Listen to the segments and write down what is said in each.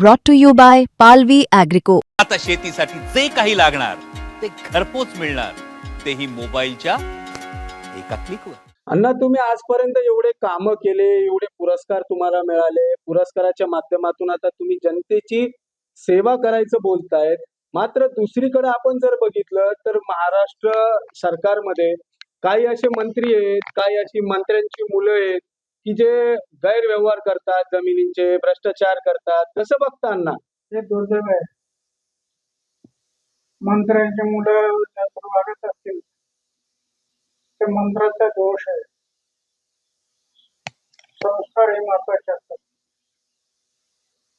brought to you by Palvi Agrico. आता शेतीसाठी जे काही लागणार ते घरपोच मिळणार. तेही मोबाईलच्या एका क्लिकवर अण्णा तुम्ही आजपर्यंत एवढे कामं केले एवढे पुरस्कार तुम्हाला मिळाले. पुरस्काराच्या माध्यमातून आता तुम्ही जनतेची सेवा करायचं बोलतायत. मात्र दुसरीकडे आपण जर बघितलं तर महाराष्ट्र सरकारमध्ये काही असे मंत्री आहेत काही अशी मंत्र्यांची मुलं आहेत की जे गैरव्यवहार करतात जमिनींचे भ्रष्टाचार करतात कसं बघताना हे दुर्दैव आहे. मंत्र्यांची मुलं वागत असतील. ते मंत्राचा दोष आहे. संस्कार हे महत्त्वाचे असतात.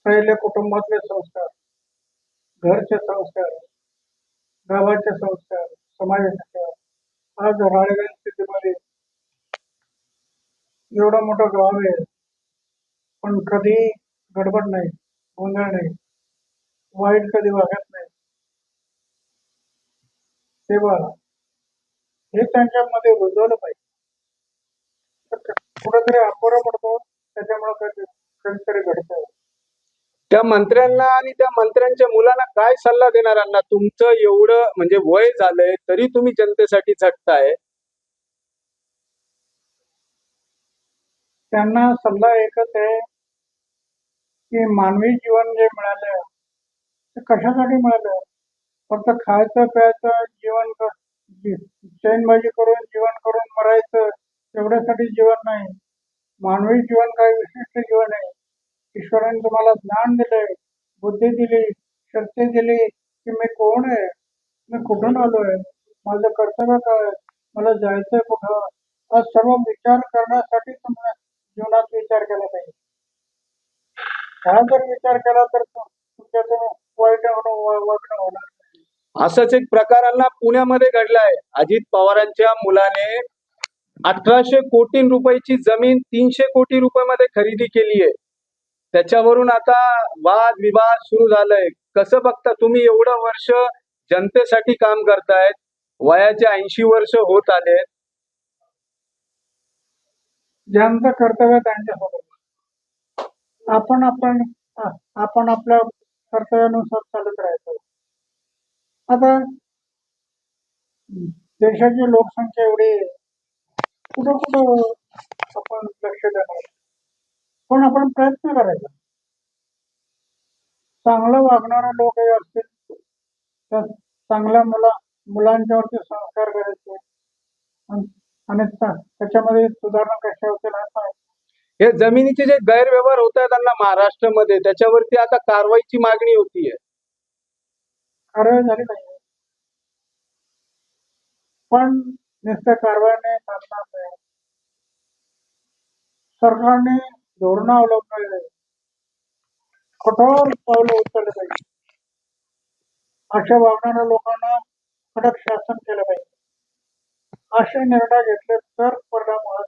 पहिले कुटुंबातले संस्कार घरचे संस्कार गावाचे संस्कार समाजाचे आज राळेगण स्थितीमध्ये एवढं मोठं गाव आहे. पण कधी गडबड नाही गोंधळ नाही वाईट कधी वागत नाही. तेव्हा हे त्यांच्यामध्ये रुजवलं पाहिजे. तर कुठेतरी अपुरा पडतो त्याच्यामुळे कधी कधीतरी घडत. त्या मंत्र्यांना आणि त्या मंत्र्यांच्या मुलांना काय सल्ला देणार अण्णा? तुमचं एवढं म्हणजे वय झालंय तरी तुम्ही जनतेसाठी झटताय. त्यांना सल्ला एकच आहे की मानवी जीवन जे मिळालं ते कशासाठी मिळालं? फक्त खायचं प्यायचं जीवन चैनबाजी करून जीवन करून मरायचं एवढ्यासाठी जीवन नाही. मानवी जीवन काही विशिष्ट जीवन आहे. ईश्वराने तुम्हाला ज्ञान दिलंय बुद्धी दिली शक्ती दिली की मी कोण आहे? मी कुठून आलोय? माझं कर्तव्य काय मला जायचंय कुठं? हा सर्व विचार करण्यासाठी तुम्हाला जीवनात विचार केला पाहिजे. हा जर विचार केला तर तुमच्यातून वाईट वागणं होणार असंच एक प्रकारांना पुण्यामध्ये घडलाय. अजित पवारांच्या मुलाने अठराशे कोटी रुपयाची जमीन तीनशे कोटी रुपयामध्ये खरेदी केली आहे. त्याच्यावरून आता वाद विवाद सुरू झालाय. कसं बघता तुम्ही एवढं वर्ष जनतेसाठी काम करतायत वयाचे ऐंशी वर्ष होत आलेत. ज्यांचं कर्तव्य त्यांच्यासोबत. आपण आपण आपण आपल्या कर्तव्यानुसार चालत राहायचं. आता देशाची लोकसंख्या एवढी आहे. कुठं कुठं आपण लक्ष देणार? पण आपण प्रयत्न करायचा. चांगलं वागणारे लोक हे असतील तर चांगल्या मुला मुलांच्यावरती संस्कार करायचे. आणि आणि त्या- त्याच्यामध्ये सुधारणा कशा होतील हे. हे जमिनीचे जे गैरव्यवहार होत आहेत त्यांना महाराष्ट्रामध्ये त्याच्यावरती आता कारवाईची मागणी होतीये कारवाई झाली पाहिजे पण नुसत्या कारवाईने चालणार नाही. सरकारने धोरणं अवलंबले कठोर पावलं उचलले पाहिजे अशा वागणाऱ्या लोकांना कडक शासन केलं पाहिजे. असे निर्णय घेतले तर परिणाम होणार